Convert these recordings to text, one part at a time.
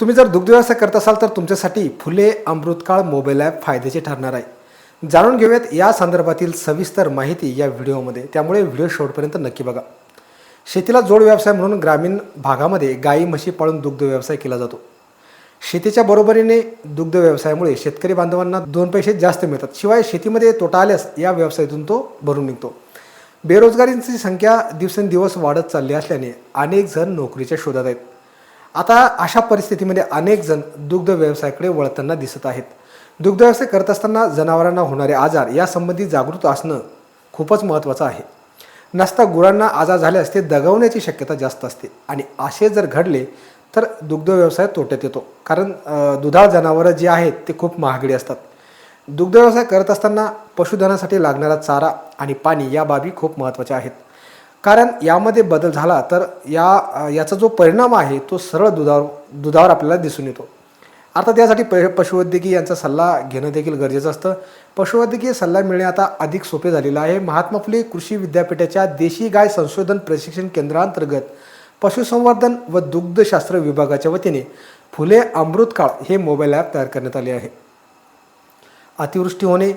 तुम्ही जर दुग्ध व्यवसाय करत असाल तर तुमच्यासाठी फुले अमृतकाळ मोबाईल ॲप फायद्याचे ठरणार आहे. जाणून घेऊयात या संदर्भातील सविस्तर माहिती या व्हिडिओमध्ये. त्यामुळे व्हिडिओ शेवटपर्यंत नक्की बघा. शेतीला जोड व्यवसाय म्हणून ग्रामीण भागामध्ये गाई म्हशी पाळून दुग्ध व्यवसाय केला जातो. शेतीच्या बरोबरीने दुग्ध व्यवसायामुळे शेतकरी बांधवांना दोन पैसे जास्त मिळतात. शिवाय शेतीमध्ये तोटा आल्यास या व्यवसायातून तो भरून निघतो. बेरोजगारींची संख्या दिवसेंदिवस वाढत चालली असल्याने अनेक जण नोकरीच्या शोधात आहेत. आता अशा परिस्थितीमध्ये अनेक जण दुग्ध व्यवसायाकडे वळताना दिसत आहेत. दुग्ध व्यवसाय करत असताना जनावरांना होणारे आजार यासंबंधी जागृत असणं खूपच महत्त्वाचं आहे. नसता गुरांना आजार झाल्यास ते दगावण्याची शक्यता जास्त असते आणि असे जर घडले तर दुग्ध व्यवसाय तोट्यात येतो. कारण दुधाळ जनावरं जी आहेत ते खूप महागडी असतात. दुग्ध व्यवसाय करत असताना पशुधनासाठी लागणारा चारा आणि पाणी या बाबी खूप महत्त्वाच्या आहेत. कारण यामध्ये बदल झाला तर या याचा जो परिणाम आहे तो सरळ दुधावर दुधावर आपल्याला दिसून येतो. अर्थात त्यासाठी प पशुवैद्यकीय यांचा सल्ला घेणं देखील गरजेचं असतं. पशुवैद्यकीय सल्ला मिळणे आता अधिक सोपे झालेलं आहे. महात्मा फुले कृषी विद्यापीठाच्या देशी गाय संशोधन प्रशिक्षण केंद्रांतर्गत पशुसंवर्धन व दुग्धशास्त्र विभागाच्या वतीने फुले अमृतकाळ हे मोबाईल ॲप तयार करण्यात आले आहे. अतिवृष्टी होणे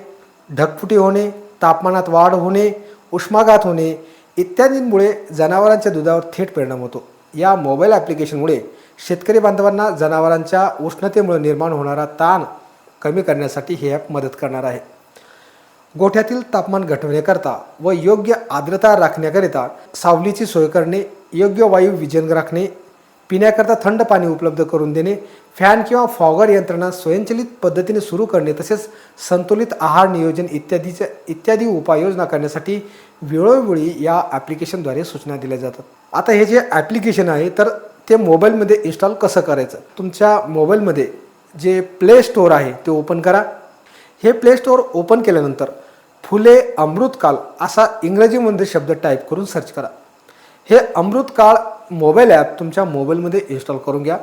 ढगफुटी होणे तापमानात वाढ होणे उष्माघात होणे इत्यादींमुळे जनावरांच्या दुधावर थेट परिणाम होतो. या मोबाईल ॲप्लिकेशनमुळे शेतकरी बांधवांना जनावरांच्या उष्णतेमुळे निर्माण होणारा ताण कमी करण्यासाठी हे ॲप मदत करणार आहे. गोठ्यातील तापमान घटवण्याकरता व योग्य आर्द्रता राखण्याकरिता सावलीची सोय करणे योग्य वायू विजन राखणे पिण्याकरता थंड पाणी उपलब्ध करून देणे फॅन किंवा फॉगर यंत्रणा स्वयंचलित पद्धतीने सुरू करणे तसेच संतुलित आहार नियोजन इत्यादीच्या इत्यादी उपाययोजना करण्यासाठी वेळोवेळी या ॲप्लिकेशनद्वारे सूचना दिल्या जातात. आता हे जे ॲप्लिकेशन आहे तर ते मोबाईलमध्ये इन्स्टॉल कसं करायचं? तुमच्या मोबाईलमध्ये जे प्ले स्टोअर आहे ते ओपन करा. हे प्ले स्टोअर ओपन केल्यानंतर फुले अमृतकाल असा इंग्रजीमध्ये शब्द टाईप करून सर्च करा. हे अमृतकाळ मोबाईल ॲप तुमच्या मोबाईलमध्ये इन्स्टॉल करून घ्या.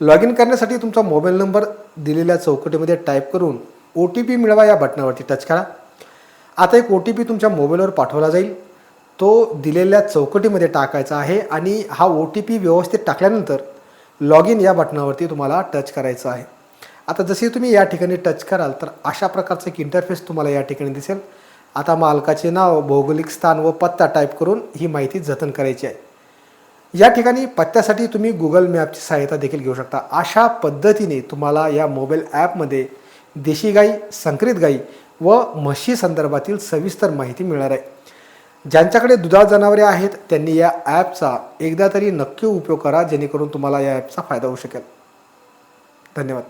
लॉग इन करण्यासाठी तुमचा मोबाईल नंबर दिलेल्या चौकटीमध्ये टाईप करून ओ टी पी मिळवा या बटनावरती टच करा. आता एक ओ टी पी तुमच्या मोबाईलवर पाठवला जाईल. तो दिलेल्या चौकटीमध्ये टाकायचा आहे आणि हा ओ टी पी व्यवस्थित टाकल्यानंतर लॉग इन या बटनावरती तुम्हाला टच करायचं आहे. आता जसे तुम्ही या ठिकाणी टच कराल तर अशा प्रकारचं एक इंटरफेस तुम्हाला या ठिकाणी दिसेल. आता मालकाचे नाव भौगोलिक स्थान व पत्ता टाईप करून ही माहिती जतन करायची आहे. या ठिकाणी पत्त्यासाठी तुम्ही गुगल मॅपची सहायता देखील घेऊ शकता. अशा पद्धतीने तुम्हाला या मोबाईल ॲपमध्ये देशी गाई संकरित गाई व म्हशी संदर्भातील सविस्तर माहिती मिळणार आहे. ज्यांच्याकडे दुधाळ जनावरे आहेत त्यांनी या ॲपचा एकदा तरी नक्की उपयोग करा जेणेकरून तुम्हाला या ॲपचा फायदा होऊ शकेल. धन्यवाद.